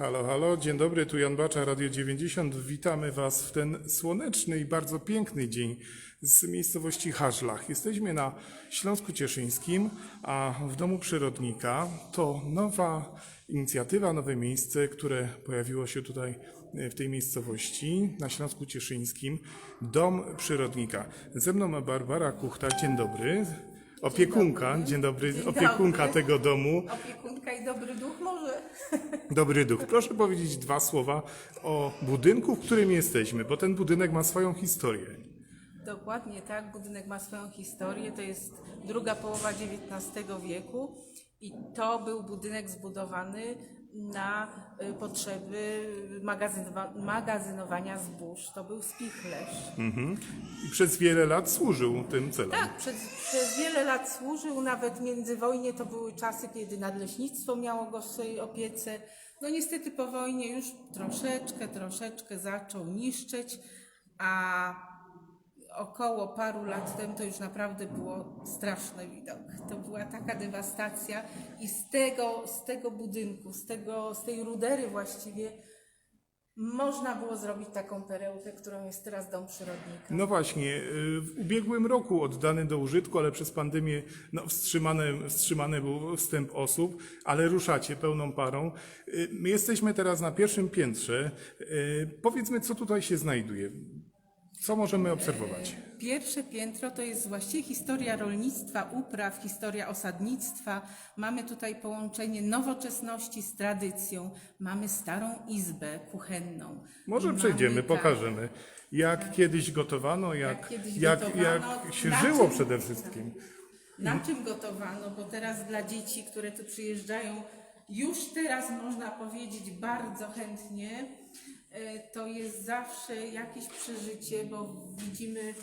Halo, halo, dzień dobry, tu Jan Bacza, Radio 90. Witamy Was w ten słoneczny i bardzo piękny dzień z miejscowości Haszlach. Jesteśmy na Śląsku Cieszyńskim, a w Domu Przyrodnika to nowa inicjatywa, nowe miejsce, które pojawiło się tutaj e, w tej miejscowości na Śląsku Cieszyńskim. Dom Przyrodnika. Ze mną Barbara Kuchta, dzień dobry. Opiekunka, dzień dobry, Dzień opiekunka dobry. tego domu. Opiekunka i dobry duch może. Dobry duch. Proszę powiedzieć dwa słowa o budynku, w którym jesteśmy, bo ten budynek ma swoją historię. Dokładnie tak, budynek ma swoją historię, to jest druga połowa XIX wieku i to był budynek zbudowany na y, potrzeby magazynowa- magazynowania zbóż. To był spichlerz. I przez wiele lat służył tym celom. Tak, przez, przez wiele lat służył, nawet międzywojnie to były czasy, kiedy nadleśnictwo miało go w swojej opiece. No niestety po wojnie już troszeczkę, troszeczkę zaczął niszczyć, a około paru lat temu to już naprawdę było straszny widok. To była taka dewastacja i z tego, z tego budynku, z, tego, z tej rudery właściwie można było zrobić taką perełkę, którą jest teraz Dom Przyrodnika. No właśnie, y, w ubiegłym roku oddany do użytku, ale przez pandemię no, wstrzymane, wstrzymany był wstęp osób, ale ruszacie pełną parą. Y, My jesteśmy teraz na pierwszym piętrze. Y, Powiedzmy, co tutaj się znajduje. Co możemy obserwować? Pierwsze piętro to jest właściwie historia rolnictwa, upraw, historia osadnictwa. Mamy tutaj połączenie nowoczesności z tradycją. Mamy starą izbę kuchenną. Może Mamy, przejdziemy, tak, pokażemy, jak kiedyś gotowano, jak, kiedyś jak, gotowano, jak się na żyło czym- przede wszystkim. Na czym gotowano? Bo teraz dla dzieci, które tu przyjeżdżają, już teraz można powiedzieć bardzo chętnie, to jest zawsze jakieś przeżycie, bo widzimy,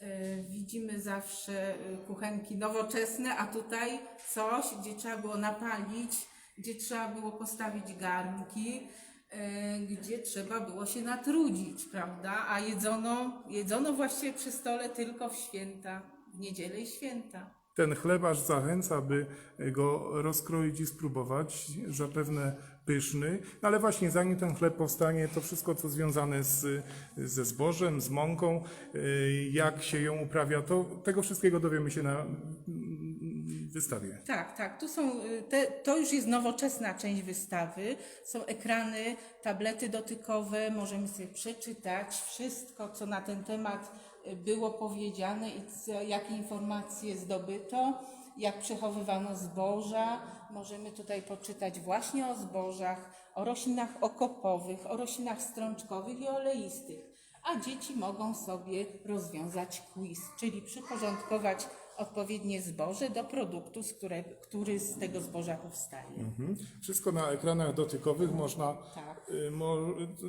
e, widzimy zawsze e, kuchenki nowoczesne, a tutaj coś, gdzie trzeba było napalić, gdzie trzeba było postawić garnki, e, gdzie trzeba było się natrudzić, prawda? A jedzono, jedzono właściwie przy stole tylko w święta, w niedzielę i święta. Ten chlebacz zachęca, by go rozkroić i spróbować, zapewne pyszny. No ale właśnie zanim ten chleb powstanie, to wszystko, co związane z, ze zbożem, z mąką, y, jak się ją uprawia, to tego wszystkiego dowiemy się na mm, wystawie. Tak, tak. Tu są, y, te, to już jest nowoczesna część wystawy. Są ekrany, tablety dotykowe, możemy sobie przeczytać wszystko, co na ten temat było powiedziane i co, jakie informacje zdobyto, jak przechowywano zboża. Możemy tutaj poczytać właśnie o zbożach, o roślinach okopowych, o roślinach strączkowych i oleistych. A dzieci mogą sobie rozwiązać quiz, czyli przyporządkować odpowiednie zboże do produktu, z które, który z tego zboża powstaje. Mhm. Wszystko na ekranach dotykowych można, Tak. y, mo,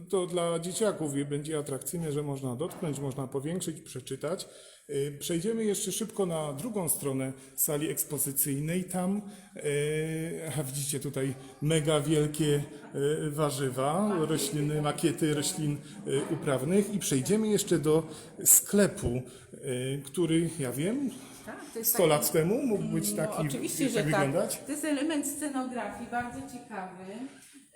to dla dzieciaków będzie atrakcyjne, że można dotknąć, można powiększyć, przeczytać. Y, Przejdziemy jeszcze szybko na drugą stronę sali ekspozycyjnej. Tam y, a widzicie tutaj mega wielkie y, warzywa, rośliny, makiety roślin y, uprawnych i przejdziemy jeszcze do sklepu, y, który ja wiem, Tak, to jest 100 lat temu mógł być No, taki, oczywiście, tak że wyglądać. tak. To jest element scenografii, bardzo ciekawy,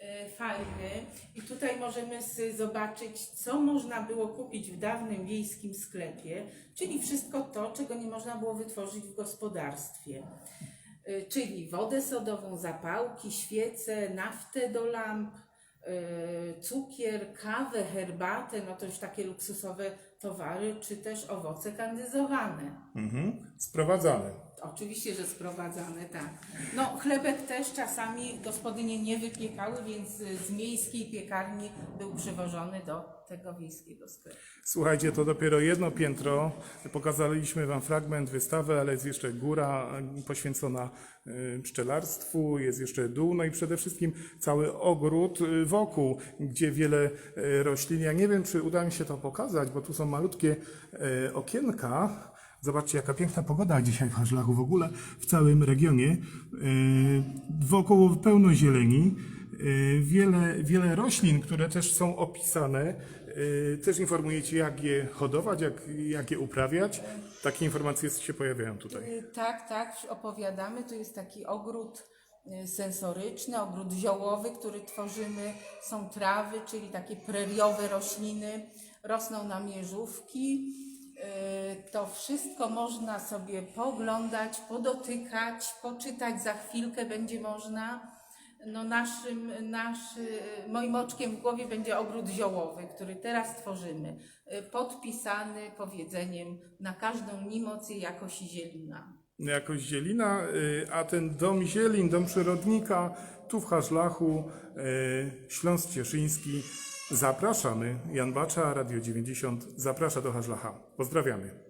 e, fajny. I tutaj możemy zobaczyć, co można było kupić w dawnym wiejskim sklepie, czyli wszystko to, czego nie można było wytworzyć w gospodarstwie. E, Czyli wodę sodową, zapałki, świece, naftę do lamp, cukier, kawę, herbatę, no to już takie luksusowe towary, czy też owoce kandyzowane. Mhm. Sprowadzane. Oczywiście, że sprowadzane, tak. No, chlebek też czasami gospodynie nie wypiekały, więc y, z miejskiej piekarni był przywożony do tego wiejskiego sklepu. Słuchajcie, to dopiero jedno piętro. Pokazaliśmy Wam fragment wystawy, ale jest jeszcze góra poświęcona e, pszczelarstwu, jest jeszcze dół, no i przede wszystkim cały ogród e, wokół, gdzie wiele e, roślin. Ja nie wiem, czy uda mi się to pokazać, bo tu są malutkie okienka. Zobaczcie, jaka piękna pogoda dzisiaj w Haszlachu, w ogóle w całym regionie. E, Wokoło pełno zieleni. E, Wiele, wiele roślin, które też są opisane. E, Też informujecie, jak je hodować, jak, jak je uprawiać. Takie informacje się pojawiają tutaj. Tak, tak, opowiadamy. Tu jest taki ogród y, sensoryczne, ogród ziołowy, który tworzymy, są trawy, czyli takie preriowe rośliny, rosną nam jeżówki. Y, To wszystko można sobie pooglądać, podotykać, poczytać. Za chwilkę będzie można. No naszym, nasz, y, moim oczkiem w głowie będzie ogród ziołowy, który teraz tworzymy, y, podpisany powiedzeniem na każdą nimocję jakości zielina. Jakoś zielina, y, a ten dom zielin, dom przyrodnika, tu w Haszlachu, y, Śląsk Cieszyński. Zapraszamy. Jan Bacza, Radio 90 zaprasza do Haszlacha. Pozdrawiamy.